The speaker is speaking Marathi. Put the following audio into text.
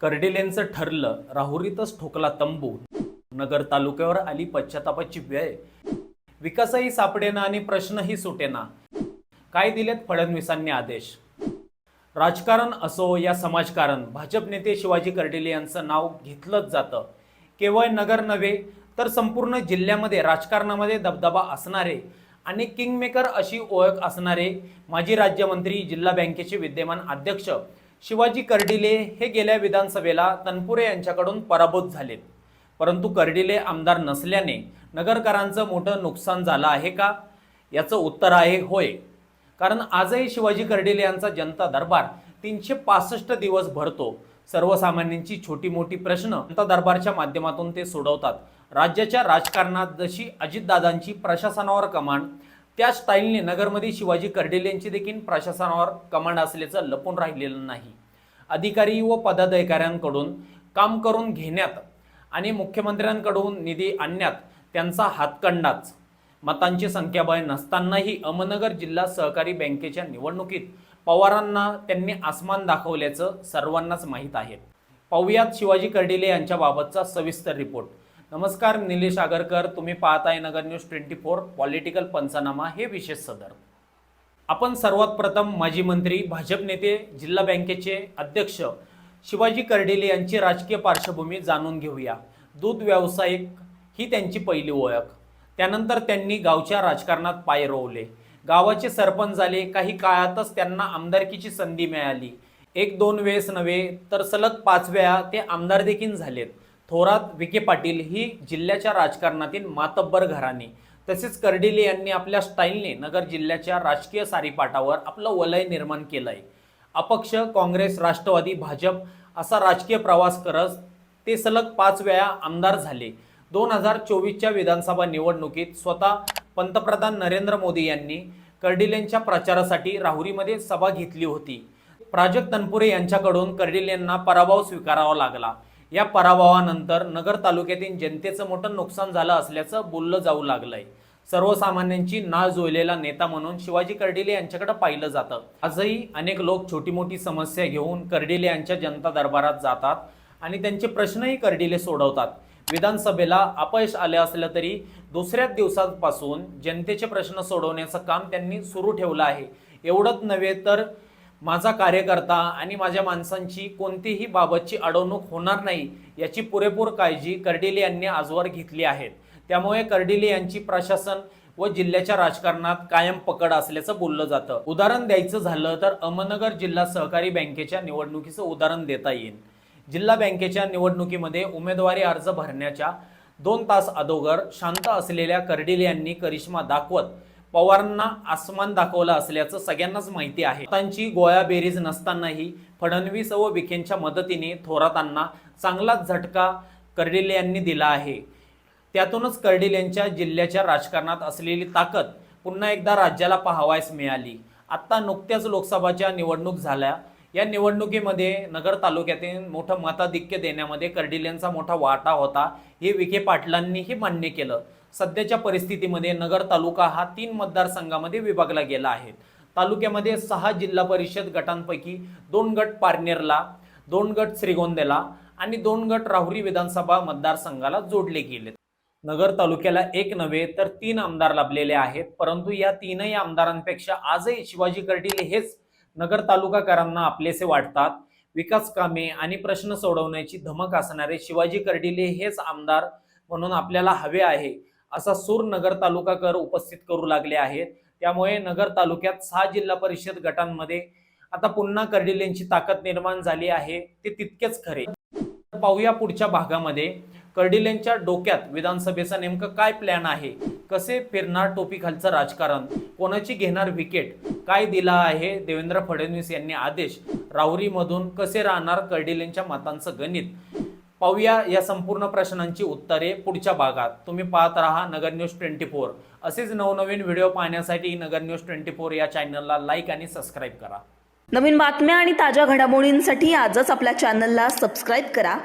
कर्डिलेंचं ठरलं राहुरीतच ठोकला तंबू. नगर तालुक्यावर आली पश्चातापाची वेळ. विकासही सापडेना आणि प्रश्नही सुटेना. काय दिलेत फडणवीसांनी आदेश? राजकारण असो या समाजकारण भाजप नेते शिवाजी कर्डिले यांचं नाव घेतलंच जातं. केवळ नगर नव्हे तर संपूर्ण जिल्ह्यामध्ये राजकारणामध्ये दबदबा असणारे आणि किंगमेकर अशी ओळख असणारे माजी राज्यमंत्री जिल्हा बँकेचे विद्यमान अध्यक्ष शिवाजी कर्डिले हे गेल्या विधानसभेला तनपुरे यांच्याकडून पराभूत झालेत. परंतु कर्डिले आमदार नसल्याने नगरकरांचं मोठं नुकसान झालं आहे का? याचं उत्तर आहे होय. कारण आजही शिवाजी कर्डिले यांचा जनता दरबार तीनशे पासष्ट दिवस भरतो. सर्वसामान्यांची छोटी मोठी प्रश्न जनता दरबारच्या माध्यमातून ते सोडवतात. राज्याच्या राजकारणात जशी अजितदादांची प्रशासनावर कमांड त्या स्टाईलने नगरमध्ये शिवाजी कर्डिलेंची देखील प्रशासनावर कमांड असल्याचं लपून राहिलेलं नाही. अधिकारी व पदाधिकाऱ्यांकडून काम करून घेण्यात आणि मुख्यमंत्र्यांकडून निधी आणण्यात त्यांचा हातकंडाच मतांची संख्याबळ नसतानाही अहमदनगर जिल्हा सहकारी बँकेच्या निवडणुकीत पवारांना त्यांनी आसमान दाखवल्याचं सर्वांनाच माहीत आहे. पाहुयात शिवाजी कर्डिले यांच्याबाबतचा सविस्तर रिपोर्ट. नमस्कार निलेश आगरकर. तुम्ही पाहताय Nagar news twenty four political Panchnama हे विशेष सदर. आपण सर्वात प्रथम माजी मंत्री भाजप नेते जिल्हा बँकेचे अध्यक्ष शिवाजी कर्डिले यांची राजकीय पार्श्वभूमी जाणून घेऊया. दूध व्यावसायिक ही त्यांची पहिली ओळख. त्यानंतर त्यांनी गावच्या राजकारणात पाय रोवले. गावाचे सरपंच झाले. काही काळातच त्यांना आमदारकीची संधी मिळाली. एक दोन वेळेस नव्हे तर सलग पाच वेळा ते आमदार देखील झालेत. थोरात विखे पाटील ही जिल्ह्याच्या राजकारणातील मातब्बर घराणी. तसेच कर्डिले यांनी आपल्या स्टाईलने नगर जिल्ह्याच्या राजकीय सारीपाटावर आपलं वलय निर्माण केलं आहे अपक्ष काँग्रेस राष्ट्रवादी भाजप असा राजकीय प्रवास करत ते सलग पाच वेळा आमदार झाले. दोन हजार चोवीसच्या विधानसभा निवडणुकीत स्वतः पंतप्रधान नरेंद्र मोदी यांनी कर्डिलेंच्या प्रचारासाठी राहुरीमध्ये सभा घेतली होती. प्राजक्त तनपुरे यांच्याकडून कर्डिलेंना पराभव स्वीकारावा लागला. या पराभवानंतर नगर तालुक्यातील जनतेचं मोठं नुकसान झालं असल्याचं बोललं जाऊ लागलंय. सर्वसामान्यांची नाळ जुळलेला नेता म्हणून शिवाजी कर्डिले यांच्याकडे पाहिलं जातं. आजही अनेक लोक छोटी मोठी समस्या घेऊन कर्डिले यांच्या जनता दरबारात जातात आणि त्यांचे प्रश्नही कर्डिले सोडवतात. विधानसभेला अपयश आले असलं तरी दुसऱ्याच दिवसापासून जनतेचे प्रश्न सोडवण्याचं काम त्यांनी सुरू ठेवलं आहे. एवढंच नव्हे तर माझा कार्यकर्ता आणि माझ्या माणसांची कोणतीही बाबतची अडवणूक होणार नाही याची पुरेपूर काळजी कर्डिले यांनी आजवर घेतली आहे. त्यामुळे कर्डिले यांची प्रशासन व जिल्ह्याच्या राजकारणात कायम पकड असल्याचं बोललं जातं. उदाहरण द्यायचं झालं तर अहमदनगर जिल्हा सहकारी बँकेच्या निवडणुकीचं उदाहरण देता येईल. जिल्हा बँकेच्या निवडणुकीमध्ये उमेदवारी अर्ज भरण्याच्या दोन तास अगोदर शांत असलेल्या कर्डिले यांनी करिश्मा दाखवत पवारांना आसमान दाखवलं असल्याचं सगळ्यांनाच माहिती आहे. त्यांची गोळ्या बेरीज नसतानाही फडणवीस व विखेंच्या मदतीने थोरातांना चांगलाच झटका कर्डिले यांनी दिला आहे. त्यातूनच कर्डिल यांच्या जिल्ह्याच्या राजकारणात असलेली ताकद पुन्हा एकदा राज्याला पाहावयास मिळाली. आता नुकत्याच लोकसभाच्या निवडणूक झाल्या. या निवडणुकीमध्ये नगर तालुक्यातील मोठं मताधिक्य देण्यामध्ये कर्डिलेंचा मोठा वाटा होता हे विखे पाटलांनीही मान्य केलं. सध्याच्या परिस्थितीमध्ये नगर तालुका हा तीन मतदारसंघामध्ये विभागला गेला आहे. तालुक्यामध्ये सहा जिल्हा परिषद गटांपैकी दोन गट पारनेरला दोन गट श्रीगोंद्याला आणि दोन गट राहुरी विधानसभा मतदारसंघाला जोडले गेलेत. नगर तालुक्याला एक नव्हे तर तीन आमदार लाभलेले आहेत परंतु या तीनही आमदारांपेक्षा आजही शिवाजी कर्डिले हेच नगर तालुकाकरांना आपलेसे वाटतात. विकास कामे आणि प्रश्न सोडवण्याची धमक असणारे शिवाजी कर्डिले हेच आमदार म्हणून आपल्याला हवे आहे. असा सूर नगर तालुका कर उपस्थित करू लागले आहेत त्यामुळे नगर तालुक्यात सहा जिल्हा परिषद गटांमध्ये आता पुन्हा कर्डिलेंची ताकद निर्माण झाली आहे. ते तितकेच खरे. पाहूया पुढच्या भागामध्ये. कर्डिलेंच्या डोक्यात विधानसभेचा नेमकं काय प्लॅन आहे? कसे फिरणार टोपीखालचं राजकारण? कोणाची घेणार विकेट? काय दिला आहे? देवेंद्र फडणवीस यांनी आदेश. राहुरीमधून कसे राहणार कर्डिलेंच्या मतांचं गणित? पाहूया या संपूर्ण प्रश्नांची उत्तरे पुढच्या भागात. तुम्ही पाहत राहा नगर न्यूज ट्वेंटी फोर. असेच नवनवीन व्हिडिओ पाहण्यासाठी नगर न्यूज ट्वेंटी फोर या चॅनलला लाईक आणि सबस्क्राईब करा. नवीन बातम्या आणि ताज्या घडामोडींसाठी आजच आपल्या चॅनलला सबस्क्राईब करा.